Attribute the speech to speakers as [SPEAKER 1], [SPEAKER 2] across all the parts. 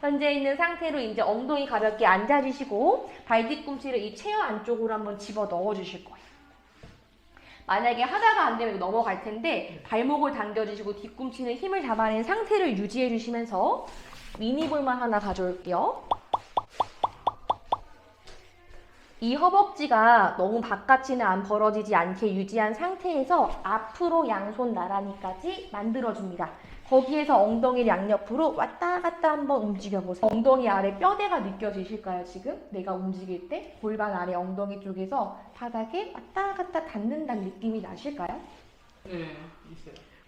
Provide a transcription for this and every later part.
[SPEAKER 1] 현재 있는 상태로 이제 엉덩이 가볍게 앉아주시고 발 뒤꿈치를 이 체어 안쪽으로 한번 집어 넣어주실 거예요. 만약에 하다가 안 되면 넘어갈 텐데 발목을 당겨주시고 뒤꿈치는 힘을 잡아낸 상태를 유지해 주시면서 미니볼만 하나 가져올게요. 이 허벅지가 너무 바깥이는 안 벌어지지 않게 유지한 상태에서 앞으로 양손 나란히까지 만들어줍니다. 거기에서 엉덩이를 양옆으로 왔다 갔다 한번 움직여보세요. 엉덩이 아래 뼈대가 느껴지실까요, 지금? 내가 움직일 때 골반 아래 엉덩이 쪽에서 바닥에 왔다 갔다 닿는다는 느낌이 나실까요?
[SPEAKER 2] 네.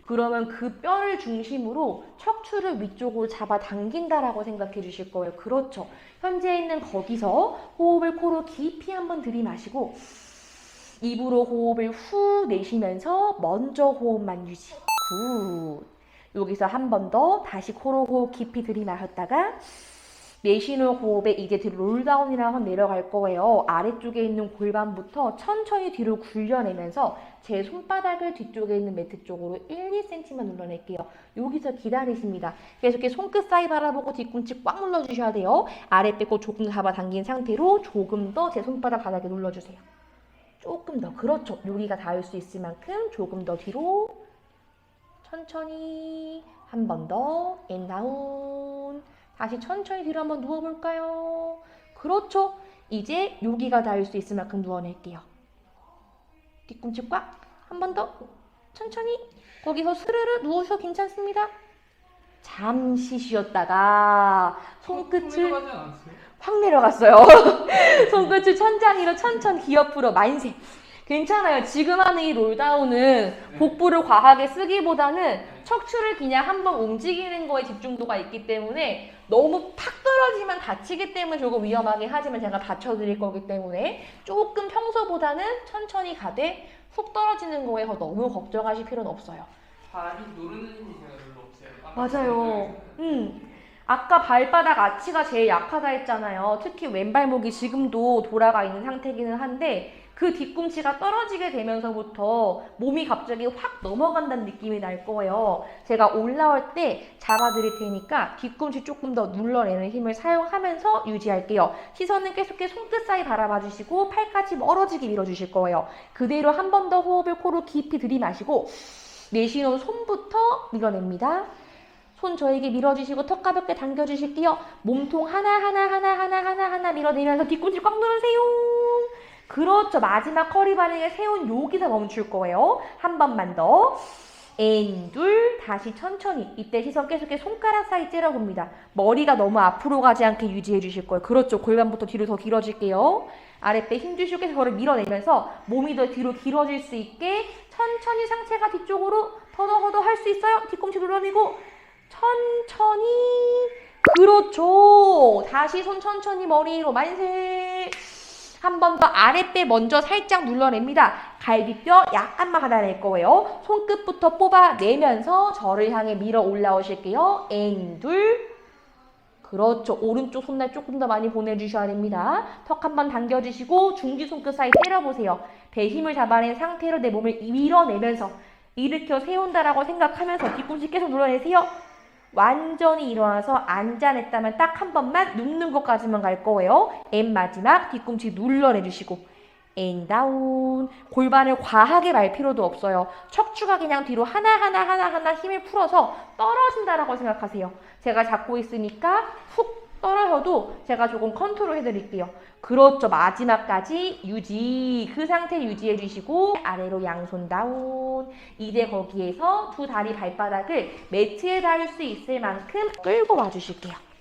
[SPEAKER 1] 그러면 그 뼈를 중심으로 척추를 위쪽으로 잡아 당긴다라고 생각해 주실 거예요. 그렇죠. 현재 있는 거기서 호흡을 코로 깊이 한번 들이마시고 입으로 호흡을 후 내쉬면서 먼저 호흡만 유지. 굿. 여기서 한 번 더 다시 코로 호흡 깊이 들이마셨다가 내쉬는 호흡에 이제 뒤로 롤다운이라고 내려갈 거예요. 아래쪽에 있는 골반부터 천천히 뒤로 굴려내면서 제 손바닥을 뒤쪽에 있는 매트 쪽으로 1, 2cm만 눌러낼게요. 여기서 기다리십니다. 계속 이렇게 손끝 사이 바라보고 뒤꿈치 꽉 눌러주셔야 돼요. 아래 빼고 조금 잡아당긴 상태로 조금 더 제 손바닥 바닥에 눌러주세요. 조금 더 그렇죠. 여기가 닿을 수 있을 만큼 조금 더 뒤로 천천히 한 번 더 앤다운 다시 천천히 뒤로 한번 누워볼까요? 그렇죠. 이제 여기가 닿을 수 있을 만큼 누워낼게요. 뒤꿈치 꽉 한 번 더 천천히 거기서 스르르 누우셔도 괜찮습니다. 잠시 쉬었다가 손끝을? 확 내려갔어요. 손끝을 천장 위로 천천 기옆으로 만세. 괜찮아요. 지금 하는 이 롤다운은 복부를 과하게 쓰기보다는 척추를 그냥 한번 움직이는 거에 집중도가 있기 때문에 너무 팍 떨어지면 다치기 때문에 조금 위험하게 하지만 제가 받쳐드릴 거기 때문에 조금 평소보다는 천천히 가되 훅 떨어지는 거에 더 너무 걱정하실 필요는 없어요.
[SPEAKER 2] 발이 누르는 제가 별로 없어요. 아까
[SPEAKER 1] 맞아요. 음. 아까 발바닥 아치가 제일 약하다 했잖아요. 특히 왼발목이 지금도 돌아가 있는 상태기는 한데 그 뒤꿈치가 떨어지게 되면서부터 몸이 갑자기 확 넘어간다는 느낌이 날 거예요. 제가 올라올 때 잡아드릴 테니까 뒤꿈치 조금 더 눌러내는 힘을 사용하면서 유지할게요. 시선은 계속해서 손끝 사이 바라봐 주시고 팔까지 멀어지게 밀어주실 거예요. 그대로 한 번 더 호흡을 코로 깊이 들이마시고 내쉬는 손부터 밀어냅니다. 손 저에게 밀어주시고 턱 가볍게 당겨주실게요. 몸통 하나하나 하나하나 하나하나 밀어내면서 뒤꿈치 꽉 누르세요. 그렇죠. 마지막 커리 반응에 세운 여기서 멈출 거예요. 한 번만 더. 앤, 둘, 다시 천천히. 이때 시선 계속해서 손가락 사이 째려봅니다. 머리가 너무 앞으로 가지 않게 유지해 주실 거예요. 그렇죠. 골반부터 뒤로 더 길어질게요. 아랫배 힘 주시고 계속 저를 밀어내면서 몸이 더 뒤로 길어질 수 있게 천천히 상체가 뒤쪽으로 더더더 할 수 있어요. 뒤꿈치 눌러내고 천천히 그렇죠. 다시 손 천천히 머리로 만세. 한 번 더 아랫배 먼저 살짝 눌러냅니다. 갈비뼈 약간만 받아낼 거예요. 손끝부터 뽑아내면서 저를 향해 밀어 올라오실게요. 앤, 둘. 그렇죠. 오른쪽 손날 조금 더 많이 보내주셔야 됩니다. 턱 한번 당겨주시고 중지 손끝 사이 때려보세요. 배 힘을 잡아낸 상태로 내 몸을 밀어내면서 일으켜 세운다라고 생각하면서 뒤꿈치 계속 눌러내세요. 완전히 일어나서 앉아냈다면 딱 한 번만 눕는 것까지만 갈 거예요. 앤 마지막 뒤꿈치 눌러내주시고 앤 다운 골반을 과하게 말 필요도 없어요. 척추가 그냥 뒤로 하나하나 하나하나 힘을 풀어서 떨어진다라고 생각하세요. 제가 잡고 있으니까 훅 떨어져도 제가 조금 컨트롤 해드릴게요. 그렇죠. 마지막까지 유지. 그 상태 유지해 주시고 아래로 양손 다운. 이제 거기에서 두 다리 발바닥을 매트에 닿을 수 있을 만큼 끌고 와 주실게요.